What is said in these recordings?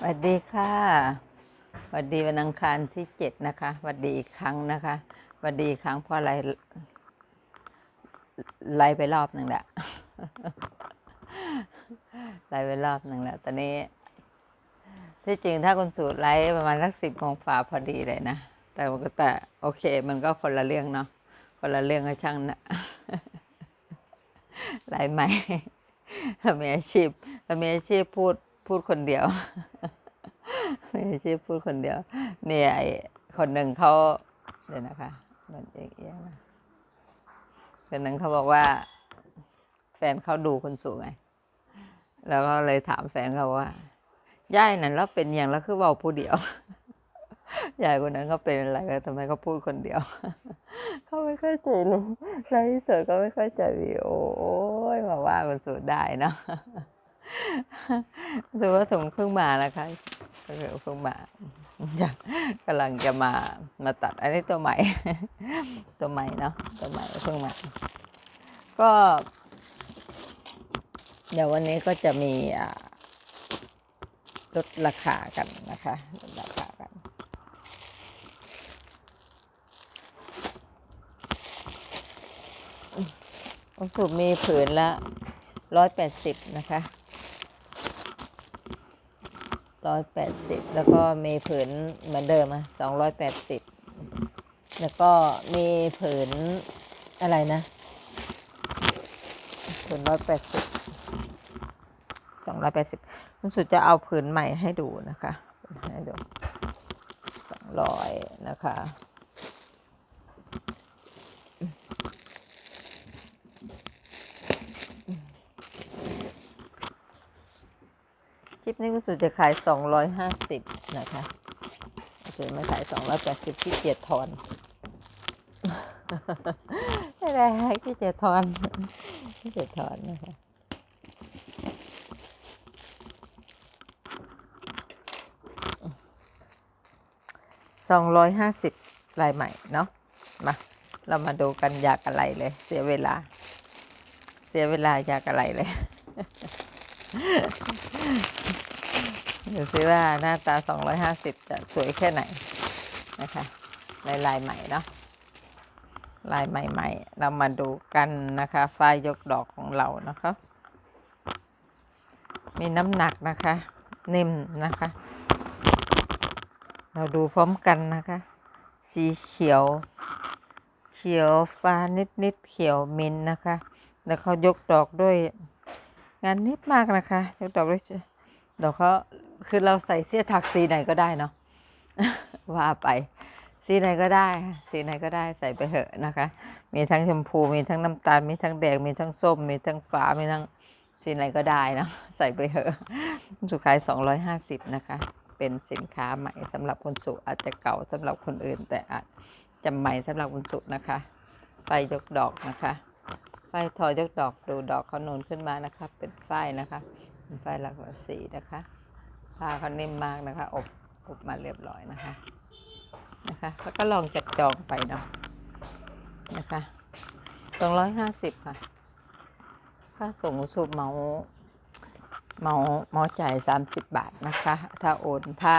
สวัสดีค่ะสวัสดีวันอังคารที่เจ็ดนะคะสวัสดีอีกครั้งนะคะสวัสดีอีกครั้งเพราะอะไรไลไปรอบหนึ่งแหละไลไปรอบหนึ่งแล้วตอนนี้ ที่จริงถ้าคุณสูตรไลประมาณสักสิบโมงฝ่าพอดีเลยนะแต่มันก็แต่โอเค มันก็คนละเรื่องเนาะคนละเรื่องก็ช่างนะไลฟ์ใหม่เรามีอาชีพเรามีอาชีพพูด พูดคนเดียวมีอาชีพพูดคนเดียว เนี่ยไอคนหนึ่งเขาเดี๋ยวนะคะ มันเอียงๆนะคนหนึ่งเขาบอกว่า แฟนเขาดูคนสูงไง แล้วก็เลยถามแฟนเขาว่าย่ายนั่นแล้วเป็นอย่างแล้วคือเว่าผู้เดียวยายคนนั้นเขาเป็นอะไรกันทำไมเขาพูดคนเดียว เขาไม่เข้าใจเลยไลฟ์สดเขาไม่เข้าใจวิโอโอ้ยมาว่าคนสูดได้เนาะ รู้ว่าถุงเพิ่งมานะคะก็คือเพิ่งมาอยากกำลังจะมามาตัดอันนี้ตัวใหม่ ตัวใหม่เนาะตัวใหม่เพิ่งมา ก็ เดี๋ยววันนี้ก็จะมีลดราคากันนะคะลดราคากันวันศุกร์มีผืนละร้อยแปดสิบนะคะ ร้อยแปดสิบแล้วก็มีผืนเหมือนเดิมอะสองร้อยแปดสิบแล้วก็มีผืนอะไรนะผืนร้อยแปดสิบสองร้อยแปดสิบคุณสุดจะเอาผืนใหม่ให้ดูนะคะ ให้ดูสองร้อยนะคะ คลิปนี้ก็สุดจะขาย 250 นะคะจะม่ขาย 280ที่เกียจทอนไม่ได้ที่เกียจทอนที่เกียจทอนนะคะ250ลายใหม่เนาะมาเรามาดูกันอยากอะไรเลย เสียเวลา เสียเวลาอยากอะไรเลย ดูซิว่าหน้าตา 250 จะสวยแค่ไหนนะคะในลายใหม่เนาะลายใหม่ ๆ เรามาดูกันนะคะฝ้ายยกดอกของเรานะคะมีน้ำหนักนะคะ นิ่มนะคะ เราดูพร้อมกันนะคะ สีเขียว เขียวฟ้านิดๆเขียวมินนะคะ แล้วเขายกดอกด้วย งานนิดมากนะคะ ยกดอกด้วยดอกเขา คือเราใส่เสื้อถักสีไหนก็ได้เนาะว่าไป สีไหนก็ได้ สีไหนก็ได้ใส่ไปเถอะนะคะ มีทั้งชมพูมีทั้งน้ำตาล มีทั้งแดงมีทั้งส้ม มีทั้งฟ้ามีทั้งสีไหนก็ได้นะใส่ไปเถอะสุขาย 250 นะคะ เป็นสินค้าใหม่สำหรับคนสุอาจจะเก่าสำหรับคนอื่น แต่อาจจะใหม่สำหรับคนสุนะคะไฟยกดอกนะคะไฟทอยกดอกดูดอกเขานูนขึ้นมานะคะ เป็นไฟนะคะเป็นไฟหลากหลายสีนะคะ ผ้าเขานิ่มมากนะคะ อบอบมาเรียบร้อยนะคะนะคะแล้วก็ลองจัดจองไปเนาะนะคะสองร้อยห้าสิบค่ะ ค่าส่งสูบเมาเมาเมาจ่ายสามสิบบาทนะคะ ถ้าโอนถ้า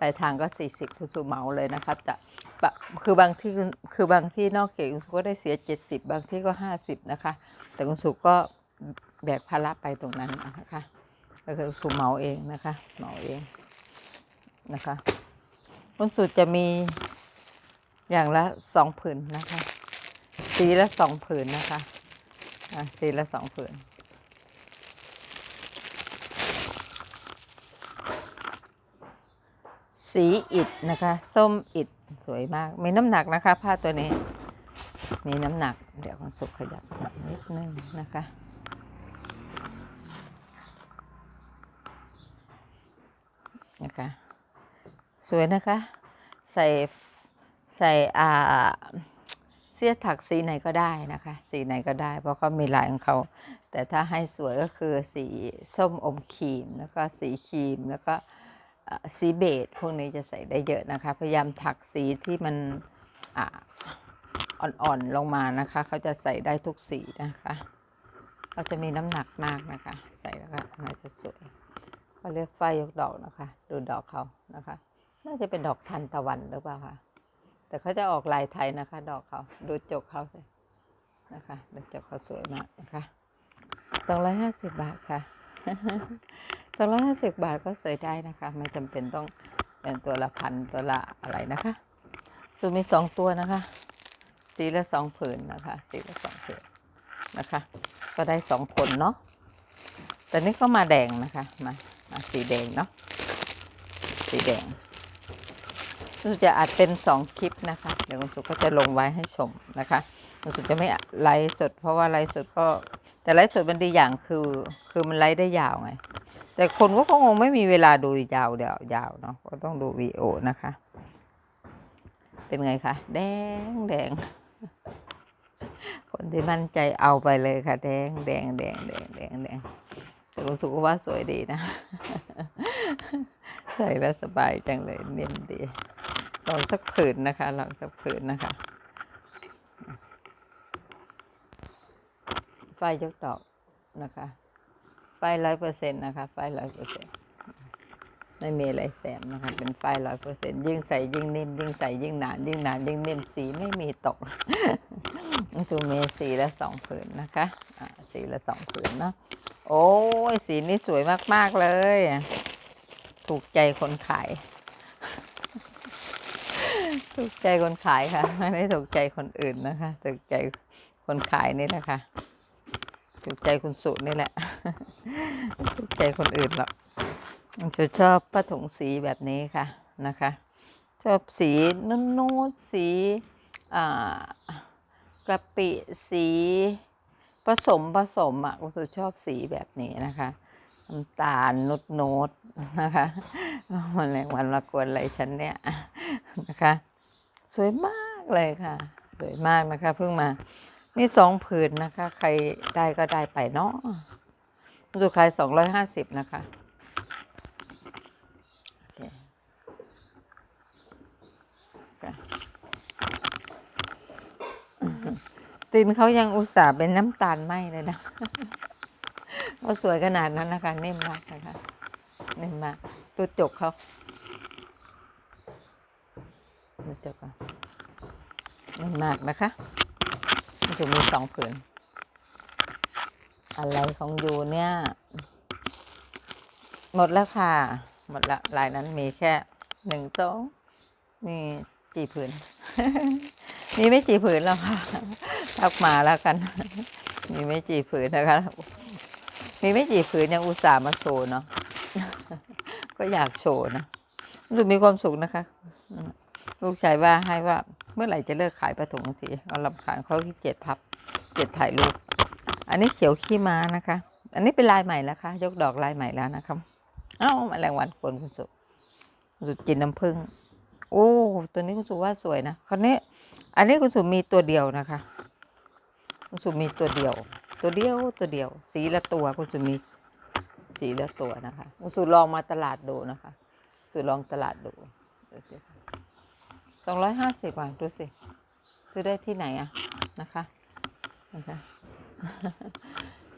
ปลายทางก็สี่สิบคุณสูเมาเลยนะคะจะบะคือบางที่คือบางที่นอกเขตคุณสุก็ได้เสียเจ็ดสิบบางที่ก็ห้าสิบนะคะ แต่คุณสุก็แบกภาระไปตรงนั้นนะคะ ก็คือสุเหมาเองนะคะเหมาเองนะคะคุณสุจะมีอย่างละสองผืนนะคะ สีละสองผืนนะคะอะสีละสองผืนสีอิฐนะคะ ส้มอิฐสวยมาก มีน้ำหนักนะคะ ผ้าตัวนี้ มีน้ำหนัก เดี๋ยวคุณสุขขยับนิดนึงนะคะ คะสวยนะคะ ใส่ใส่อ่าเสื้อถักสีไหนก็ได้นะคะ สีไหนก็ได้ เพราะเขามีลายของเขา แต่ถ้าให้สวยก็คือสีส้มอมครีม แล้วก็สีครีมแล้วก็สีเบจพวกนี้จะใส่ได้เยอะนะคะ พยายามถักสีที่มันอ่อ่อนๆลงมานะคะ เขาจะใส่ได้ทุกสีนะคะเขาจะมีน้ำหนักมากนะคะ ใส่แล้วก็น่าจะสวย เขาเรียกฝ้ายยกดอกนะคะ ดูดอกเขานะคะ น่าจะเป็นดอกทันตะวันหรือเปล่าคะแต่เขาจะออกลายไทยนะคะ ดอกเขาดูจกเขาเลยนะคะดูจกเขาสวยมากนะคะสองร้อยห้าสิบบาทค่ะสองร้อยห้าสิบบาทก็สวยได้นะคะ ไม่จำเป็นต้องเป็นตัวละพันตัวละอะไรนะคะสูมีสองตัวนะคะ สีละสองผืนนะคะ สีละสองผืนนะคะ ก็ได้สองคนเนาะแต่นี่ก็มาแดงนะคะมา สีแดงเนาะสีแดงรู้จะอัดเป็นสองคลิปนะคะ เดี๋ยวคุณสุก็จะลงไว้ให้ชมนะคะคุณสุจะไม่ไลฟ์สด เพราะว่าไลฟ์สดก็แต่ไลฟ์สดมันดีอย่างคือคือมันไลฟ์ได้ยาวไง แต่คนก็คงไม่มีเวลาดูยาวเดี๋ยวยาวเนาะก็ต้องดูวีโอนะคะ เป็นไงคะแดงแดงคนที่มั่นใจเอาไปเลยค่ะ แดงแดงแดงแดงแดงแดง แต่คุณสุก็ว่าสวยดีนะ ใส่แล้วสบายจังเลยเนียนดีลองสักผืนนะคะลองสักผืนนะคะไฟยกดอกนะคะไฟร้อยเปอร์เซ็นต์นะคะไฟร้อยเปอร์เซ็นต์ไม่มีอะไรแสมนะคะ เป็นไฟร้อยเปอร์เซ็นต์ยิ่งใส่ยิ่งนิ่ม ยิ่งใส่ยิ่งหนานยิ่งหนานยิ่งนิ่มสีไม่มีตกซูเมสีละสองผืนนะคะ สีละสองผืนเนาะโอ้ยสีนี้สวยมาก ๆ เลย ถูกใจคนขาย ถูกใจคนขายค่ะ ไม่ได้ถูกใจคนอื่นนะคะ ถูกใจคนขายนี่แหละค่ะ ถูกใจคุณสุนี่แหละ ถูกใจคนอื่นหรอกจะชอบผ้าถุงสีแบบนี้ค่ะนะคะ ชอบสีนุ่นๆสีกะปิสี ผสมผสมอะคุณสุชอบสีแบบนี้นะคะน้ำตาลนุดโนดนะคะมันแรงวันมากวนอะไรฉันเนี่ยนะคะ สวยมากเลยค่ะ สวยมากนะคะ เพิ่งมา นี่สองผืนนะคะ ใครได้ก็ได้ไปเนาะสุขายสองร้อยห้าสิบนะคะโอเคค่ะ ตีนเขายังอุตส่าห์เป็นน้ำตาลไหมเลยนะก็สวยขนาดนั้นนะคะนิ่มมากนะคะนิ่มมากดูจกเขาดูจกเนิ่มมากนะคะมันจะมีสองผืน อะไรของยูเนี่ย หมดแล้วค่ะ หมดละลายนั้นมีแค่หนึ่งสองมีกี่ผืน มีไม่กี่ผืนแล้วค่ะทักมาแล้วกัน มีไม่กี่ผืนนะคะ มีไม่กี่ผืนยังอุตส่าห์มาโชว์เนาะ ก็อยากโชว์นะรู้สึกมีความสุขนะคะ ลูกชายว่าให้ว่าเมื่อไหร่จะเลิกขายปลาถุงทีเอาลำคาญเขาขี้เกียจพับเกียจถ่ายรูป อันนี้เขียวขี้ม้านะคะ อันนี้เป็นลายใหม่แล้วค่ะ ยกดอกลายใหม่แล้วนะครับเอ้าแมลงวันกวนคุณสุคุณสุกินน้ำผึ้ง โอ้ ตัวนี้คุณสุว่าสวยนะคราวนี้ อันนี้คุณสุมีตัวเดียวนะคะ คุณสุมีตัวเดียว ตัวเดียวตัวเดียว สีละตัวคุณสุมีสีละตัวนะคะคุณสุลองมาตลาดดูนะคะคุณสุลองตลาดดูดูสิสองร้อยห้าสิบบาทดูสิซื้อได้ที่ไหนอะนะคะนะคะ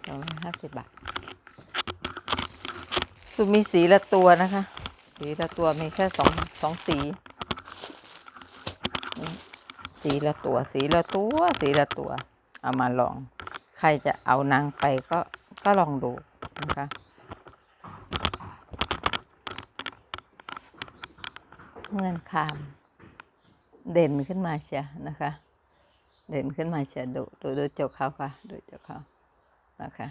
สองร้อยห้าสิบบาทสุมีสีละตัวนะคะ สีละตัวมีแค่สองสองสี สีละตัว สีละตัว สีละตัว เอามาลอง ใครจะเอานางไปก็ก็ลองดูนะคะเงินคาม เด่นขึ้นมาเชียนะคะ เด่นขึ้นมาเชียดูดูดูจกเขาค่ะ ดูจกเขานะคะ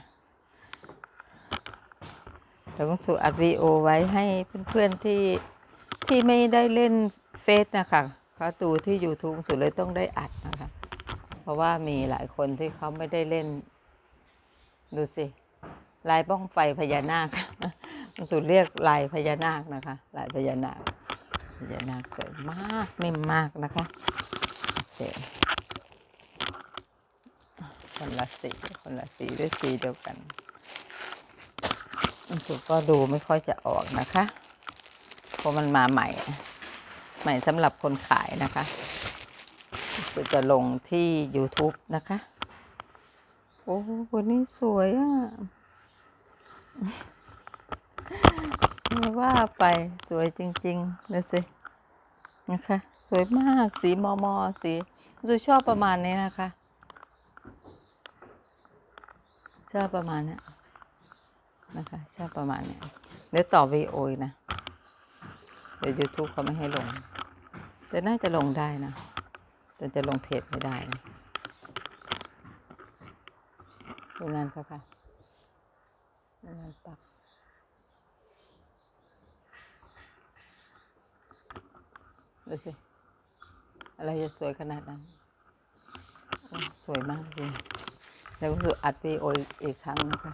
เดี๋ยวคุณสุอัดวีโอไว้ให้เพื่อนๆที่ที่ไม่ได้เล่นเฟซนะคะ เขาดูที่ YouTube คุณสุดเลยต้องได้อัดนะคะ เพราะว่ามีหลายคนที่เขาไม่ได้เล่น ดูสิลายบ้องไฟพญานาคคุณสุเรียกลายพญานาคนะคะ ลายพญานาคพญานาคสวยมากนิ่มมากนะคะคคนละสีคนละสีด้วยสีเดียวกันอันสุดก็ดูไม่ค่อยจะออกนะคะเพราะมันมาใหม่ ใหม่สำหรับคนขายนะคะสุดจะลงที่ YouTube นะคะ โอ้วันนี้สวยอะม่ว่าไปสวยจริงๆดูสิ นะคะ สวยมากสีมอมอสีดูชอบประมาณนี้นะคะ ชอบประมาณนี้นะคะ ชอบประมาณนี้เดี๋ยวต่อวีโอยนะ เดี๋ยว YouTube เขาไม่ให้ลง แต่น่าจะลงได้นะ แต่จะลงเพจไม่ได้นะดูงานเขาค่ะงานปักดูสิ อะไรจะสวยขนาดนั้น สวยมากจริงแล้วก็คืออัดวีโออีกครั้งนะคะ